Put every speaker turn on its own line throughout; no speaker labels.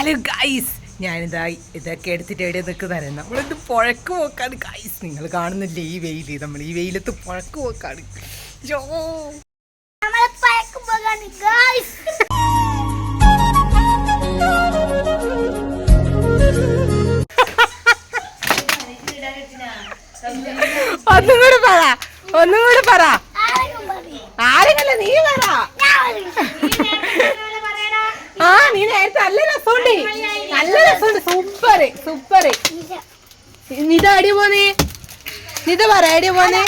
Hello guys ഞാനിതാ ഇതൊക്കെ എടുത്തിട്ട് എവിടെ നിൽക്കുന്നതാണ് നമ്മളിത് പുഴക്ക് പോക്കാണ്. ഗൈസ് നിങ്ങൾ കാണുന്നില്ലേ ഈ വെയിൽ നമ്മൾ ഈ വെയിലത്ത് പുഴക്ക് പോക്കാണ്. ജോ ഒന്നും കൂടെ പറ ഒന്നും കൂടെ പറ. നല്ല രസമുണ്ട് നല്ല രസമുണ്ട്. സൂപ്പർ സൂപ്പർ നിത അടി പോന്നേ? നിത പറ അടി പോന്നേ?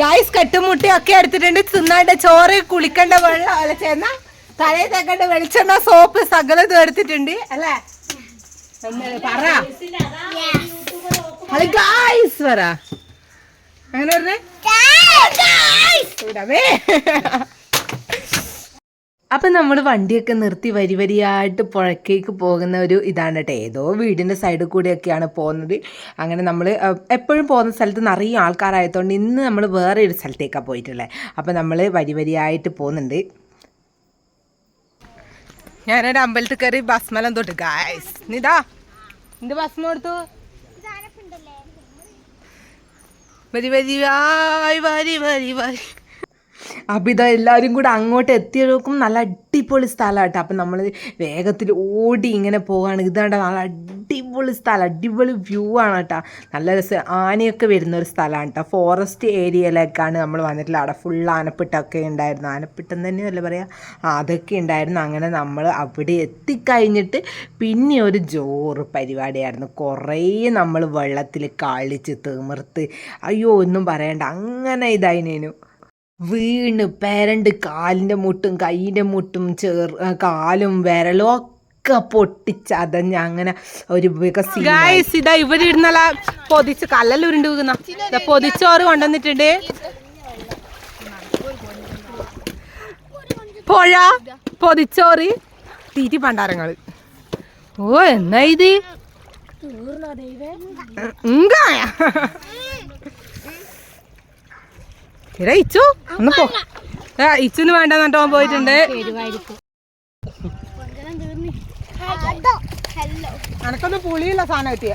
ഗായ്സ്
കട്ടുമുട്ടി ഒക്കെ എടുത്തിട്ടുണ്ട്. തിന്നാണ്ട ചോറ് കുളിക്കണ്ട വെള്ളം അല്ല ചേന്ന തലയിൽ തേക്കേണ്ട വെളിച്ചെണ്ണ സോപ്പ് സകലതും എടുത്തിട്ടുണ്ട്. അല്ലേ? പറ. അല്ല ഗായ്സ് പറ. അങ്ങനെ പറഞ്ഞേ? വിടവേ അപ്പം നമ്മൾ വണ്ടിയൊക്കെ നിർത്തി വരി വരിയായിട്ട് പുഴക്കേക്ക് പോകുന്ന ഒരു ഇതാണ് കേട്ടോ ഏതോ വീടിന്റെ സൈഡിൽ കൂടെയൊക്കെയാണ് പോകുന്നത്. അങ്ങനെ നമ്മൾ എപ്പോഴും പോകുന്ന സ്ഥലത്ത് നിറയെ ആൾക്കാരായതുകൊണ്ട് ഇന്ന് നമ്മൾ വേറെ ഒരു സ്ഥലത്തേക്കാണ് പോയിട്ടുള്ളത് അപ്പം നമ്മൾ വരി വരിയായിട്ട് പോകുന്നുണ്ട്. ഞാനൊരു അമ്പലത്തിൽ കയറി ഭസ്മലം തൊട്ട്. ഗായ്സ് നിതാ നിന്റെ ഭസ്മം കൊടുത്തു വരി വരിയായി വരി വരി വരി. അപ്പം ഇതാ എല്ലാവരും കൂടെ അങ്ങോട്ട് എത്തിയവർക്കും നല്ല അടിപൊളി സ്ഥലമാട്ടോ അപ്പം നമ്മൾ വേഗത്തിൽ ഓടി ഇങ്ങനെ പോവാണ്. ഇതാണ്ട് നല്ല അടിപൊളി സ്ഥലം അടിപൊളി വ്യൂ ആണ് കേട്ടോ നല്ല രസം ആനയൊക്കെ വരുന്ന ഒരു സ്ഥലമാണ് കേട്ടോ ഫോറസ്റ്റ് ഏരിയയിലേക്കാണ് നമ്മൾ വന്നിട്ടുള്ളത്. അവിടെ ഫുൾ ആനപ്പിട്ടൊക്കെ ഉണ്ടായിരുന്നു. ആനപ്പിട്ടം തന്നെയല്ല പറയുക അതൊക്കെ ഉണ്ടായിരുന്നു. അങ്ങനെ നമ്മൾ അവിടെ എത്തിക്കഴിഞ്ഞിട്ട് പിന്നെ ഒരു ജോറ് പരിപാടിയായിരുന്നു. കുറേ നമ്മൾ വെള്ളത്തിൽ കളിച്ച് തിമിർത്ത്. അയ്യോ ഒന്നും പറയണ്ട. അങ്ങനെ ഇതായിനേനു വീണ് പേരണ്ട് കാലിന്റെ മുട്ടും കൈയിന്റെ മുട്ടും ചേർ കാലും വിരലും ഒക്കെ പൊട്ടിച്ചതഞ്ഞ് അങ്ങനെ ഒരു ഗായ്സ് ഇതാ ഇവിടെ ഇടുന്നല്ല പൊതിച്ച് കല്ലെല്ലാം ഉരുണ്ട് വീകുന്ന പൊതിച്ചോറ് കൊണ്ടുവന്നിട്ടുണ്ട് പുഴ പൊതിച്ചോറ് തീറ്റി പണ്ടാരങ്ങൾ ഓ എന്നാ ഇത് ഇങ്കായ എടാ ഇച്ചു ഒന്ന് പോ. ആ ഇച്ചുന് വേണ്ട നട്ടോ പോയിട്ടുണ്ട്. അനക്കൊന്നും പുളിയുള്ള സാധനം കിട്ടിയ.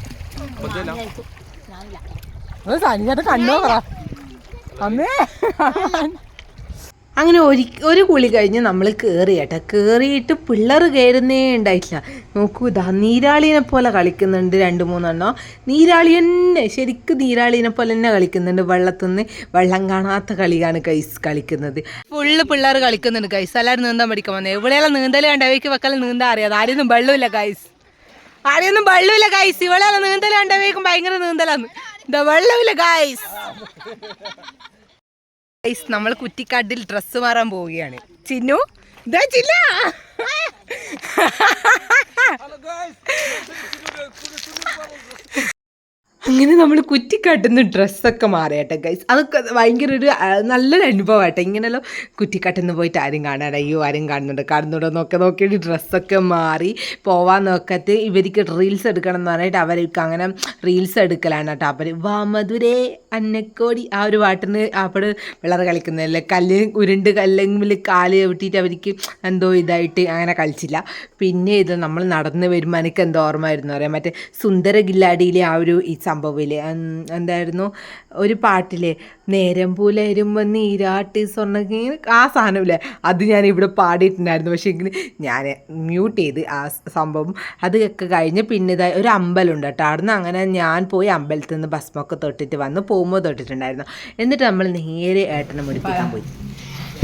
സനിഞ്ഞിട്ട് കണ്ണോ പറ. അമ്മേ. അങ്ങനെ ഒരു ഒരു കുളി കഴിഞ്ഞ് നമ്മൾ കയറി കേട്ടോ. കയറിയിട്ട് പിള്ളേർ കയറുന്നേ ഉണ്ടായിട്ടില്ല. നോക്കൂ ഇതാ നീരാളിനെ പോലെ കളിക്കുന്നുണ്ട് രണ്ട് മൂന്നെണ്ണം. നീരാളി തന്നെ ശരിക്കും നീരാളിനെ പോലെ തന്നെ കളിക്കുന്നുണ്ട്. വെള്ളത്തിൽ നിന്ന് വെള്ളം കാണാത്ത കളിയാണ് കൈസ് കളിക്കുന്നത്. ഫുള്ള് പിള്ളേർ കളിക്കുന്നുണ്ട് കൈസ് എല്ലാവരും നീന്താൻ പഠിക്കാൻ വന്നത് എവിടെയെല്ലാം നീന്തൽ കണ്ടവയ്ക്ക് വെക്കാൻ നീന്താൻ അറിയാതെ ആരെയൊന്നും വെള്ളമില്ല കൈസ് ആരെയൊന്നും വെള്ളമില്ല കൈസ് ഇവളെല്ലാം നീന്തൽ കണ്ടവയ്ക്കും ഭയങ്കര നീന്തലാന്ന്. ഇതാ വെള്ളമില്ല ഗൈസ്. ഗൈസ് നമ്മൾ കുറ്റിക്കാട്ടിൽ ഡ്രസ്സ് മാറാൻ പോവുകയാണ്. ചിന്നു ഇതാ ചിന്ന അങ്ങനെ നമ്മൾ കുറ്റിക്കാട്ടുന്ന ഡ്രസ്സൊക്കെ മാറിയട്ടെ ഗൈസ് അതൊക്കെ ഭയങ്കര ഒരു നല്ലൊരു അനുഭവമായിട്ടെ ഇങ്ങനെയല്ലോ കുറ്റിക്കാട്ടുന്ന പോയിട്ട് ആരും കാണാൻ അയ്യോ ആരും കാണുന്നുണ്ട്. കാണുന്നുണ്ടോ എന്നൊക്കെ നോക്കിയിട്ട് ഡ്രസ്സൊക്കെ മാറി പോവാൻ നോക്കത്ത് ഇവർക്ക് റീൽസ് എടുക്കണം എന്ന് പറഞ്ഞിട്ട് അവർക്ക് അങ്ങനെ റീൽസ് എടുക്കലാണ് കേട്ടോ. അവർ വാ മധുരേ അന്നക്കോടി ആ ഒരു പാട്ടിന് അവിടെ പിള്ളേർ കളിക്കുന്നതല്ലേ കല്ല് ഉരുണ്ട് കല്ലെങ്കിൽ കാൽ ചവിട്ടിയിട്ട് അവർക്ക് എന്തോ ഇതായിട്ട് അങ്ങനെ കളിച്ചില്ല. പിന്നെ ഇത് നമ്മൾ നടന്ന് വരുമ്പോൾ എനിക്ക് എന്തോ ഓർമ്മയായിരുന്നു പറയാം മറ്റേ സുന്ദര ഗില്ലാടിയിലെ ആ ഒരു ഈ സംഭവമില്ലേ എന്തായിരുന്നു? ഒരു പാട്ടിലെ നേരം പൂലരുമ്പോൾ നീരാട്ടി സ്വർണ ആ സാധനമില്ലേ? അത് ഞാൻ ഇവിടെ പാടിയിട്ടുണ്ടായിരുന്നു. പക്ഷേ എങ്കിൽ ഞാൻ മ്യൂട്ട് ചെയ്ത് ആ സംഭവം അതൊക്കെ കഴിഞ്ഞ് പിന്നെ ഇതായി ഒരു അമ്പലമുണ്ട് കേട്ടോ. അവിടുന്ന് അങ്ങനെ ഞാൻ പോയി അമ്പലത്തിൽ നിന്ന് ഭസ്മൊക്കെ തൊട്ടിട്ട് വന്ന് പോകുമ്പോൾ തൊട്ടിട്ടുണ്ടായിരുന്നു. എന്നിട്ട് നമ്മൾ നേരെ ഏട്ടനെ മുടിപ്പിക്കാൻ പോയി.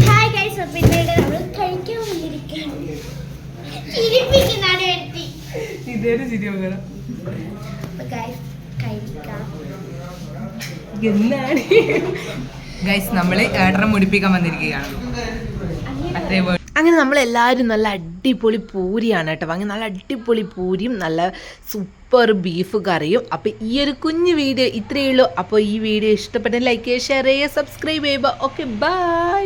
ഹായ് ഗൈസ് നമ്മൾ കഴിക്കാൻ വന്നിരിക്കുകയാണ്. ചിരിപ്പിക്കുന്നതാണ് ഗൈസ് കഴിക്കാം.
എന്നാണ് ഗൈസ് നമ്മൾ ഏട്ടനെ മുടിപ്പിക്കാൻ വന്നിരിക്കുകയാണ്. അങ്ങനെ നമ്മൾ എല്ലാവരും നല്ല അടിപൊളി പൂരിയാണ് കേട്ടോ. അങ്ങനെ നല്ല അടിപൊളി പൂരിയും നല്ല സൂപ്പർ ബീഫ് കറിയും. അപ്പോൾ ഈ ഒരു കുഞ്ഞു വീഡിയോ ഇത്രയേ ഉള്ളൂ. അപ്പോൾ ഈ വീഡിയോ ഇഷ്ടപ്പെട്ട ലൈക്ക് ചെയ്യുക ഷെയർ ചെയ്യുക സബ്സ്ക്രൈബ് ചെയ്യുക. Okay bye